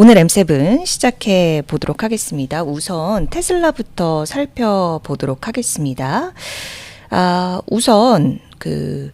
오늘 M7 시작해 보도록 하겠습니다. 우선 테슬라부터 살펴보도록 하겠습니다. 아, 우선 그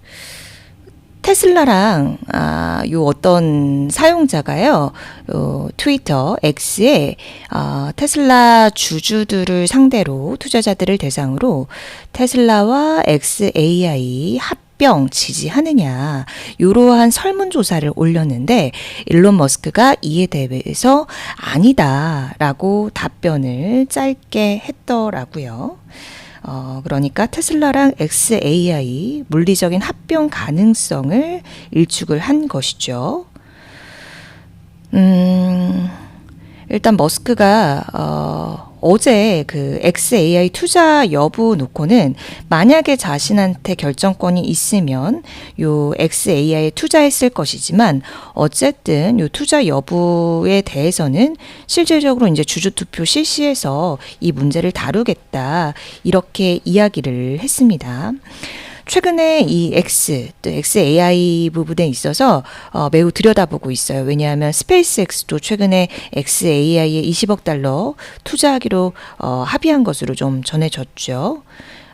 테슬라랑 아, 요 어떤 사용자가요, 어, 트위터 X에 아, 테슬라 주주들을 상대로 투자자들을 대상으로 테슬라와 XAI 합 병 지지하느냐 이러한 설문조사를 올렸는데 일론 머스크가 이에 대해서 아니다라고 답변을 짧게 했더라고요. 어, 그러니까 테슬라랑 XAI 물리적인 합병 가능성을 일축을 한 것이죠. 음, 일단 머스크가 어, 어제 그 XAI 투자 여부 놓고는 만약에 자신한테 결정권이 있으면 요 XAI에 투자했을 것이지만 어쨌든 요 투자 여부에 대해서는 실질적으로 이제 주주 투표 실시해서 이 문제를 다루겠다 이렇게 이야기를 했습니다. 최근에 이 X 또 XAI 부분에 있어서 어, 매우 들여다보고 있어요. 왜냐하면 스페이스X도 최근에 XAI에 20억 달러 투자하기로 어, 합의한 것으로 좀 전해졌죠.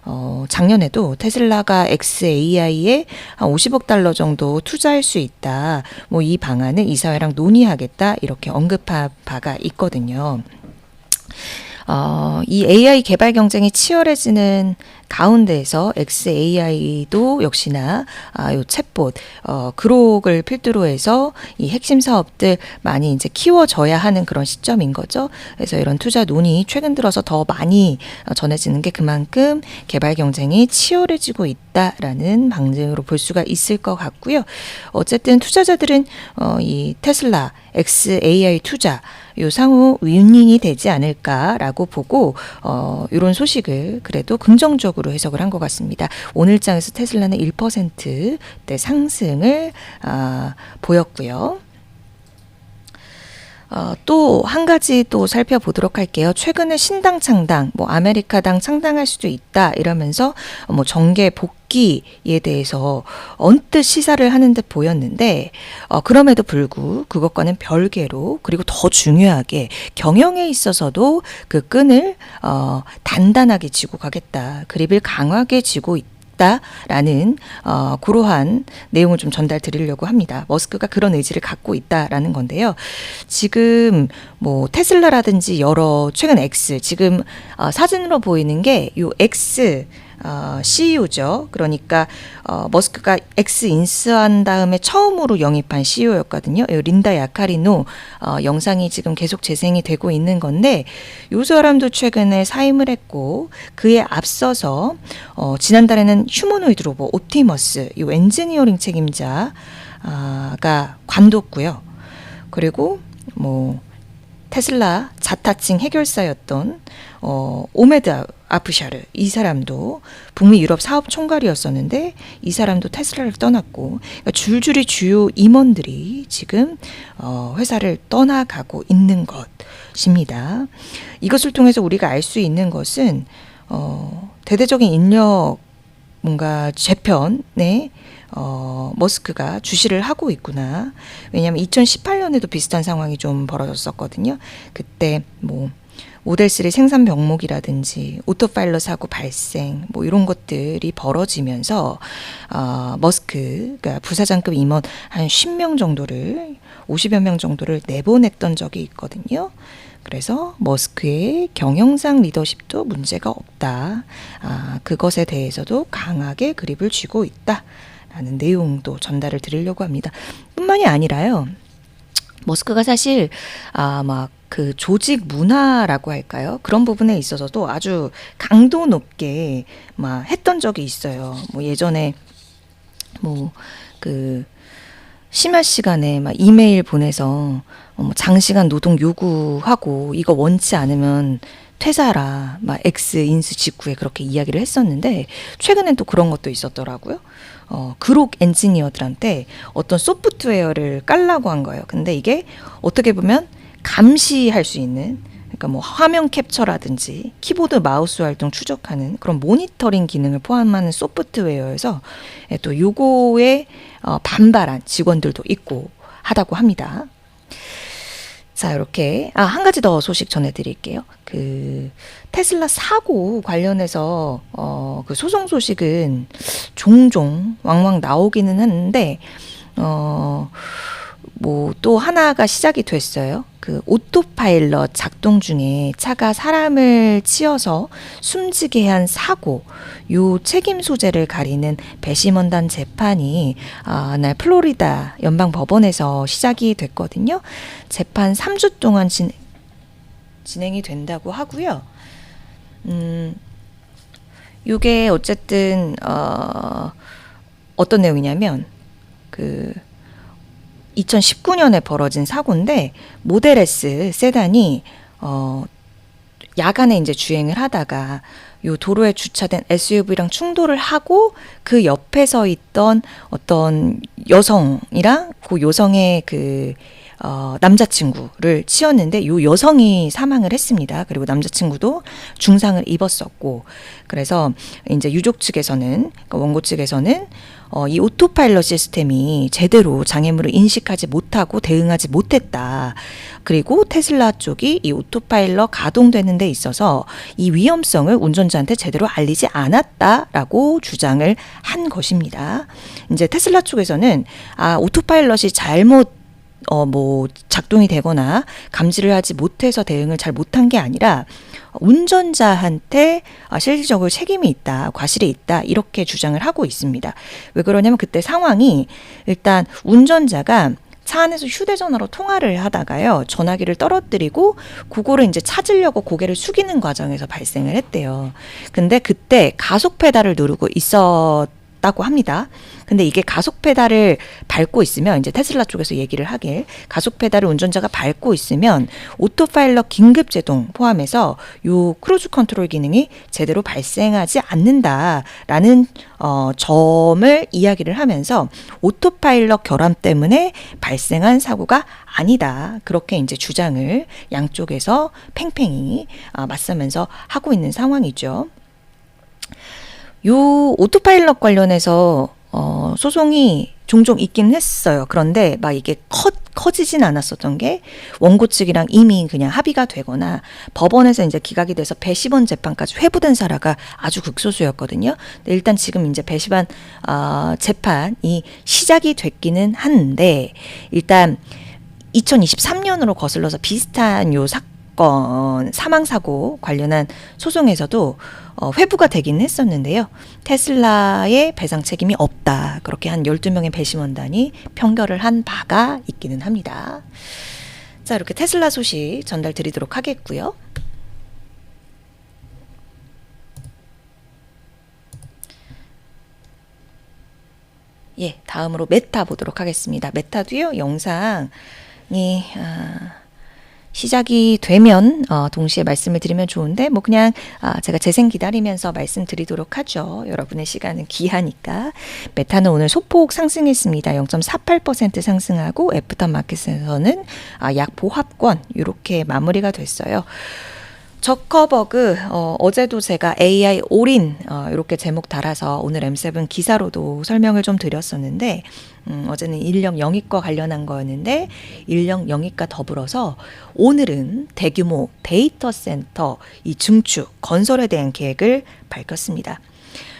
어, 작년에도 테슬라가 XAI에 한 50억 달러 정도 투자할 수 있다. 뭐 이 방안을 이사회랑 논의하겠다. 이렇게 언급한 바가 있거든요. 어, 이 AI 개발 경쟁이 치열해지는 가운데에서 XAI도 역시나 아, 요 챗봇 어, 그록을 필두로 해서 이 핵심 사업들 많이 이제 키워져야 하는 그런 시점인 거죠. 그래서 이런 투자 논의 최근 들어서 더 많이 어, 전해지는 게 그만큼 개발 경쟁이 치열해지고 있다라는 방증으로 볼 수가 있을 것 같고요. 어쨌든 투자자들은 어, 이 테슬라 XAI 투자 요 상호 윈닝이 되지 않을까라고 보고 어 이런 소식을 그래도 긍정적으로 해석을 한 것 같습니다. 오늘 장에서 테슬라는 1%대 상승을 아, 보였고요. 어, 또 한 가지 또 살펴보도록 할게요. 최근에 신당 창당, 뭐 아메리카당 창당할 수도 있다 이러면서 뭐 정계 복귀에 대해서 언뜻 시사를 하는 듯 보였는데 어, 그럼에도 불구 그것과는 별개로 그리고 더 중요하게 경영에 있어서도 그 끈을 어, 단단하게 쥐고 가겠다. 그립을 강하게 쥐고 있다. 있다라는 어, 그러한 내용을 좀 전달 드리려고 합니다. 머스크가 그런 의지를 갖고 있다라는 건데요. 지금 뭐 테슬라라든지 여러 최근 X 지금 어, 사진으로 보이는 게 요 X 어, CEO죠. 그러니까 어, 머스크가 X 인수한 다음에 처음으로 영입한 CEO였거든요. 린다 야카리노 어, 영상이 지금 계속 재생이 되고 있는 건데 요 사람도 최근에 사임을 했고 그에 앞서서 어, 지난달에는 휴머노이드 로봇 옵티머스 이 엔지니어링 책임자가 관뒀고요. 그리고 뭐 테슬라 자타칭 해결사였던 어, 오메드 아프샤르 이 사람도 북미 유럽 사업 총괄이었었는데 이 사람도 테슬라를 떠났고 그러니까 줄줄이 주요 임원들이 지금 어, 회사를 떠나가고 있는 것입니다. 이것을 통해서 우리가 알 수 있는 것은 어, 대대적인 인력 뭔가 재편에 어, 머스크가 주시를 하고 있구나. 왜냐하면 2018년에도 비슷한 상황이 좀 벌어졌었거든요. 그때 뭐 모델 3 생산 병목이라든지 오토파일럿 사고 발생 뭐 이런 것들이 벌어지면서 어, 머스크가 부사장급 임원 한 10명 정도를 50여 명 정도를 내보냈던 적이 있거든요. 그래서 머스크의 경영상 리더십도 문제가 없다. 아, 그것에 대해서도 강하게 그립을 쥐고 있다. 라는 내용도 전달을 드리려고 합니다. 뿐만이 아니라요. 머스크가 사실 아막 그 조직 문화라고 할까요? 그런 부분에 있어서도 아주 강도 높게 막 했던 적이 있어요. 뭐 예전에 뭐 그 심야 시간에 막 이메일 보내서 어, 뭐 장시간 노동 요구하고 이거 원치 않으면 퇴사라 막 X 인수 직후에 그렇게 이야기를 했었는데 최근엔 또 그런 것도 있었더라고요. 어, 그록 엔지니어들한테 어떤 소프트웨어를 깔라고 한 거예요. 근데 이게 어떻게 보면 감시할 수 있는 그러니까 뭐 화면 캡처라든지 키보드 마우스 활동 추적하는 그런 모니터링 기능을 포함하는 소프트웨어에서 예, 또 요거에 어, 반발한 직원들도 있고 하다고 합니다. 자, 이렇게 아, 한 가지 더 소식 전해 드릴게요. 그 테슬라 사고 관련해서 어, 그 소송 소식은 종종 왕왕 나오기는 하는데 어, 뭐 또 하나가 시작이 됐어요. 그 오토파일럿 작동 중에 차가 사람을 치어서 숨지게 한 사고, 요 책임 소재를 가리는 배심원단 재판이 아, 날 플로리다 연방 법원에서 시작이 됐거든요. 재판 3주 동안 진, 진행이 된다고 하고요. 음, 요게 어쨌든 어, 어떤 내용이냐면 그 2019년에 벌어진 사고인데 모델 S 세단이 어 야간에 이제 주행을 하다가 요 도로에 주차된 SUV랑 충돌을 하고 그 옆에 서 있던 어떤 여성이랑 그 여성의 그 어, 남자친구를 치었는데 요 여성이 사망을 했습니다. 그리고 남자친구도 중상을 입었었고 그래서 이제 유족 측에서는 그러니까 원고 측에서는 어, 이 오토파일럿 시스템이 제대로 장애물을 인식하지 못하고 대응하지 못했다. 그리고 테슬라 쪽이 이 오토파일럿 가동되는 데 있어서 이 위험성을 운전자한테 제대로 알리지 않았다라고 주장을 한 것입니다. 이제 테슬라 쪽에서는 아, 오토파일럿이 잘못 어, 뭐, 작동이 되거나 감지를 하지 못해서 대응을 잘 못한 게 아니라 운전자한테 아, 실질적으로 책임이 있다, 과실이 있다, 이렇게 주장을 하고 있습니다. 왜 그러냐면 그때 상황이 일단 운전자가 차 안에서 휴대전화로 통화를 하다가요, 전화기를 떨어뜨리고, 그거를 이제 찾으려고 고개를 숙이는 과정에서 발생을 했대요. 근데 그때 가속 페달을 누르고 있었다고 합니다. 근데 이게 가속 페달을 밟고 있으면 이제 테슬라 쪽에서 얘기를 하길 가속 페달을 운전자가 밟고 있으면 오토파일럿 긴급 제동 포함해서 요 크루즈 컨트롤 기능이 제대로 발생하지 않는다라는 어 점을 이야기를 하면서 오토파일럿 결함 때문에 발생한 사고가 아니다. 그렇게 이제 주장을 양쪽에서 팽팽히 아, 맞서면서 하고 있는 상황이죠. 요 오토파일럿 관련해서 어, 소송이 종종 있긴 했어요. 그런데 막 이게 커, 커지진 않았었던 게 원고 측이랑 이미 그냥 합의가 되거나 법원에서 이제 기각이 돼서 배심원 재판까지 회부된 사례가 아주 극소수였거든요. 일단 지금 이제 배심원 어, 재판이 시작이 됐기는 한데 일단 2023년으로 거슬러서 비슷한 요 사건 사망 사고 관련한 소송에서도 어, 회부가 되긴 했었는데요. 테슬라의 배상 책임이 없다. 그렇게 한 12명의 배심원단이 평결을 한 바가 있기는 합니다. 자, 이렇게 테슬라 소식 전달 드리도록 하겠고요. 예, 다음으로 메타 보도록 하겠습니다. 메타도요, 영상이, 아, 시작이 되면 어, 동시에 말씀을 드리면 좋은데 뭐 그냥 아, 제가 재생 기다리면서 말씀드리도록 하죠. 여러분의 시간은 귀하니까 메타는 오늘 소폭 상승했습니다. 0.48% 상승하고 애프터 마켓에서는 아, 약 보합권 이렇게 마무리가 됐어요. 저커버그 어, 어제도 제가 AI 올인 어, 이렇게 제목 달아서 오늘 M7 기사로도 설명을 좀 드렸었는데 음, 어제는 인력 영입과 관련한 거였는데 인력 영입과 더불어서 오늘은 대규모 데이터 센터 이 증축 건설에 대한 계획을 밝혔습니다.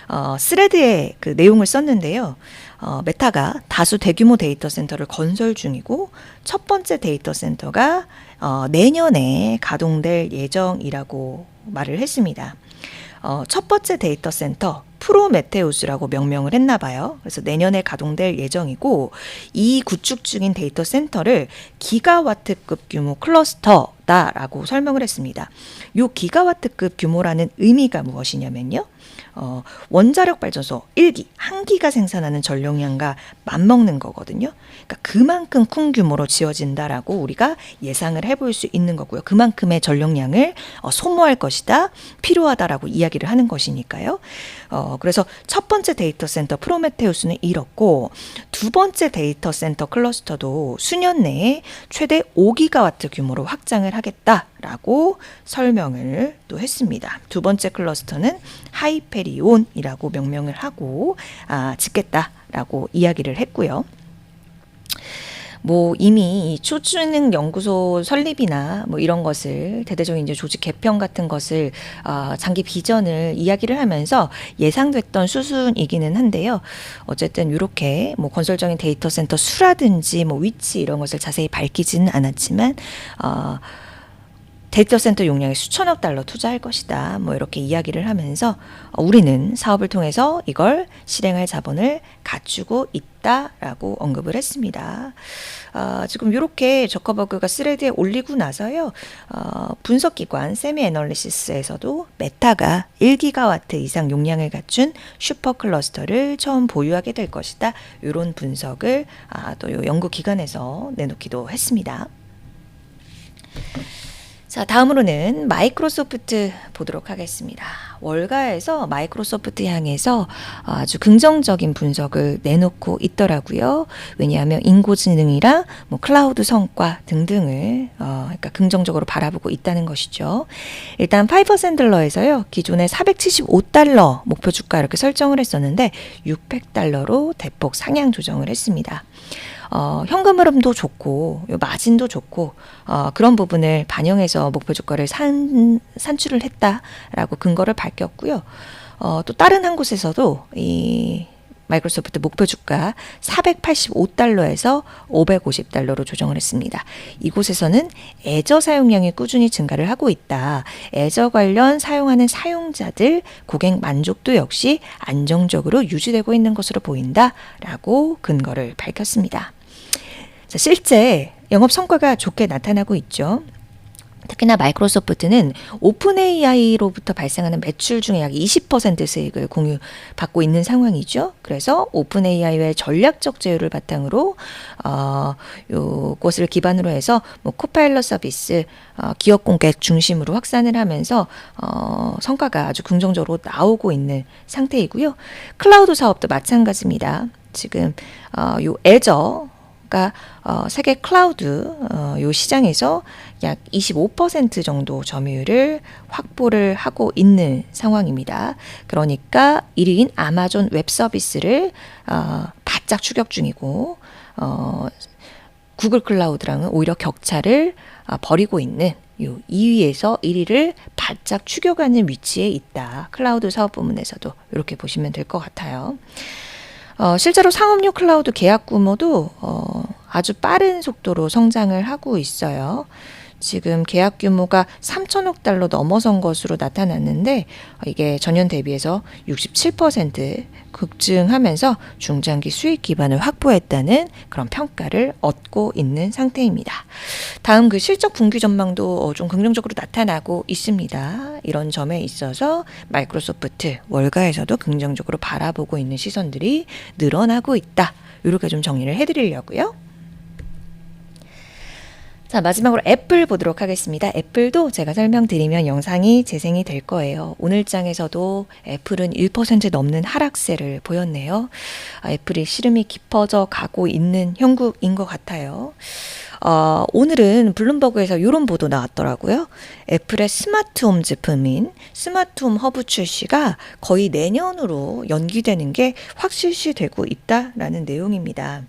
어, 스레드에 그 내용을 썼는데요. 어, 메타가 다수 대규모 데이터 센터를 건설 중이고 첫 번째 데이터 센터가 어, 내년에 가동될 예정이라고 말을 했습니다. 어, 첫 번째 데이터 센터 프로메테우스라고 명명을 했나 봐요. 그래서 내년에 가동될 예정이고 이 구축 중인 데이터 센터를 기가와트급 규모 클러스터다라고 설명을 했습니다. 요 기가와트급 규모라는 의미가 무엇이냐면요. 어, 원자력 발전소 1기, 한기가 생산하는 전력량과 맞먹는 거거든요. 그러니까 그만큼 큰 규모로 지어진다라고 우리가 예상을 해볼 수 있는 거고요. 그만큼의 전력량을 어, 소모할 것이다, 필요하다라고 이야기를 하는 것이니까요. 어, 그래서 첫 번째 데이터 센터 프로메테우스는 이렇고 두 번째 데이터 센터 클러스터도 수년 내에 최대 5기가와트 규모로 확장을 하겠다 라고 설명을 또 했습니다. 두 번째 클러스터는 하이페리온이라고 명명을 하고 아, 짓겠다라고 이야기를 했고요. 뭐 이미 이 초주능 연구소 설립이나 뭐 이런 것을 대대적인 이제 조직 개편 같은 것을 어, 장기 비전을 이야기를 하면서 예상됐던 수순이기는 한데요. 어쨌든 이렇게 뭐 건설적인 데이터 센터 수라든지 뭐 위치 이런 것을 자세히 밝히지는 않았지만 어, 데이터 센터 용량에 수천억 달러 투자할 것이다. 뭐 이렇게 이야기를 하면서 어, 우리는 사업을 통해서 이걸 실행할 자본을 갖추고 있다라고 언급을 했습니다. 어, 지금 이렇게 저커버그가 스레드에 올리고 나서요. 어, 분석기관 세미 애널리시스에서도 메타가 1기가와트 이상 용량을 갖춘 슈퍼 클러스터를 처음 보유하게 될 것이다. 이런 분석을 아, 또요 연구기관에서 내놓기도 했습니다. 자, 다음으로는 마이크로소프트 보도록 하겠습니다. 월가에서 마이크로소프트 향해서 아주 긍정적인 분석을 내놓고 있더라고요. 왜냐하면 인공지능이랑 뭐 클라우드 성과 등등을 어, 그러니까 긍정적으로 바라보고 있다는 것이죠. 일단 파이버 샌들러에서요. 기존에 475달러 목표 주가 이렇게 설정을 했었는데 600달러로 대폭 상향 조정을 했습니다. 어, 현금 흐름도 좋고 요 마진도 좋고 어, 그런 부분을 반영해서 목표 주가를 산, 산출을 했다라고 근거를 밝혔고요. 어, 또 다른 한 곳에서도 이 마이크로소프트 목표 주가 485달러에서 550달러로 조정을 했습니다. 이곳에서는 애저 사용량이 꾸준히 증가를 하고 있다. 애저 관련 사용하는 사용자들 고객 만족도 역시 안정적으로 유지되고 있는 것으로 보인다라고 근거를 밝혔습니다. 자, 실제 영업 성과가 좋게 나타나고 있죠. 특히나 마이크로소프트는 오픈 AI로부터 발생하는 매출 중에 약 20% 수익을 공유받고 있는 상황이죠. 그래서 오픈 AI의 전략적 제휴를 바탕으로 어, 요것을 기반으로 해서 뭐 코파일럿 서비스 어, 기업 공개 중심으로 확산을 하면서 어, 성과가 아주 긍정적으로 나오고 있는 상태이고요. 클라우드 사업도 마찬가지입니다. 지금 어, 요 애저 가 어, 세계 클라우드 어, 요 시장에서 약 25% 정도 점유율을 확보를 하고 있는 상황입니다. 그러니까 1위인 아마존 웹 서비스를 어, 바짝 추격 중이고 어, 구글 클라우드랑은 오히려 격차를 어, 벌이고 있는 요 2위에서 1위를 바짝 추격하는 위치에 있다. 클라우드 사업 부문에서도 이렇게 보시면 될 것 같아요. 어, 실제로 상업용 클라우드 계약 규모도 어, 아주 빠른 속도로 성장을 하고 있어요. 지금 계약 규모가 3천억 달러 넘어선 것으로 나타났는데 이게 전년 대비해서 67% 급증하면서 중장기 수익 기반을 확보했다는 그런 평가를 얻고 있는 상태입니다. 다음 그 실적 분기 전망도 어, 좀 긍정적으로 나타나고 있습니다. 이런 점에 있어서 마이크로소프트 월가에서도 긍정적으로 바라보고 있는 시선들이 늘어나고 있다. 이렇게 좀 정리를 해드리려고요. 자, 마지막으로 애플 보도록 하겠습니다. 애플도 제가 설명드리면 영상이 재생이 될 거예요. 오늘 장에서도 애플은 1% 넘는 하락세를 보였네요. 아, 애플이 시름이 깊어져 가고 있는 형국인 것 같아요. 어, 오늘은 블룸버그에서 이런 보도 나왔더라고요. 애플의 스마트홈 제품인 스마트홈 허브 출시가 거의 내년으로 연기되는 게 확실시 되고 있다라는 내용입니다.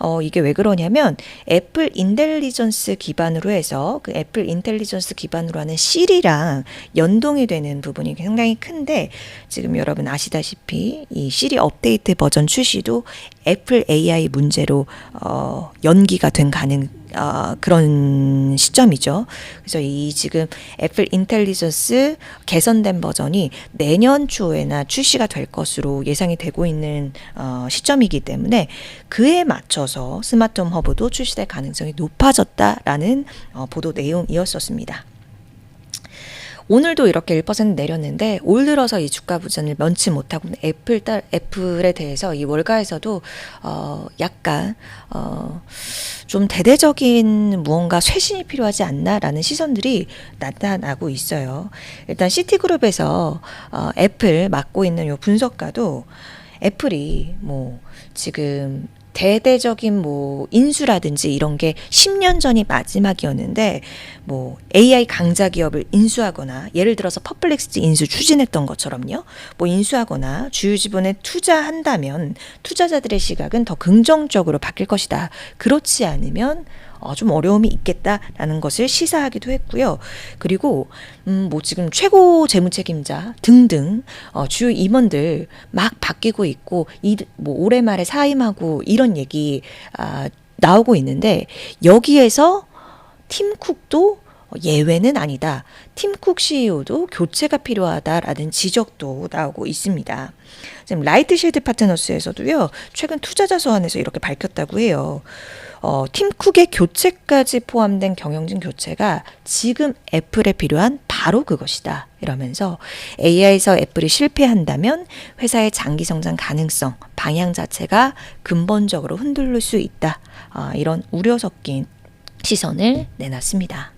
어, 이게 왜 그러냐면 애플 인텔리전스 기반으로 해서 그 애플 인텔리전스 기반으로 하는 시리랑 연동이 되는 부분이 상당히 큰데 지금 여러분 아시다시피 이 시리 업데이트 버전 출시도 애플 AI 문제로 어, 연기가 된 가능 어, 그런 시점이죠. 그래서 이 지금 애플 인텔리전스 개선된 버전이 내년 초에나 출시가 될 것으로 예상이 되고 있는 어, 시점이기 때문에 그에 맞춰서 스마트홈 허브도 출시될 가능성이 높아졌다라는 어, 보도 내용이었었습니다. 오늘도 이렇게 1% 내렸는데 올 들어서 이 주가 부전을 면치 못하고 애플 딸 애플에 대해서 이 월가에서도 어 약간 어좀 대대적인 무언가 쇄신이 필요하지 않나라는 시선들이 나타나고 있어요. 일단 시티그룹에서 어 애플 맡고 있는 요 분석가도 애플이 뭐 지금 대대적인 뭐 인수라든지 이런 게 10년 전이 마지막이었는데 뭐 AI 강자 기업을 인수하거나 예를 들어서 퍼플렉스 인수 추진했던 것처럼요. 뭐 인수하거나 주유 지분에 투자한다면 투자자들의 시각은 더 긍정적으로 바뀔 것이다. 그렇지 않으면 어, 좀 어려움이 있겠다라는 것을 시사하기도 했고요. 그리고 음, 뭐 지금 최고 재무책임자 등등 어, 주요 임원들 막 바뀌고 있고 이, 뭐 올해 말에 사임하고 이런 얘기 아, 나오고 있는데 여기에서 팀쿡도 예외는 아니다. 팀쿡 CEO도 교체가 필요하다라는 지적도 나오고 있습니다. 지금 라이트실드 파트너스에서도요, 최근 투자자 소환에서 이렇게 밝혔다고 해요. 어, 팀쿡의 교체까지 포함된 경영진 교체가 지금 애플에 필요한 바로 그것이다. 이러면서 AI에서 애플이 실패한다면 회사의 장기 성장 가능성, 방향 자체가 근본적으로 흔들릴 수 있다. 아, 이런 우려 섞인 시선을 내놨습니다.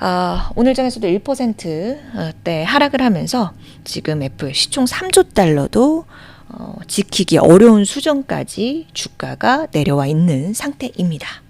아, 오늘 장에서도 1%대 하락을 하면서 지금 애플 시총 3조 달러도 어, 지키기 어려운 수준까지 주가가 내려와 있는 상태입니다.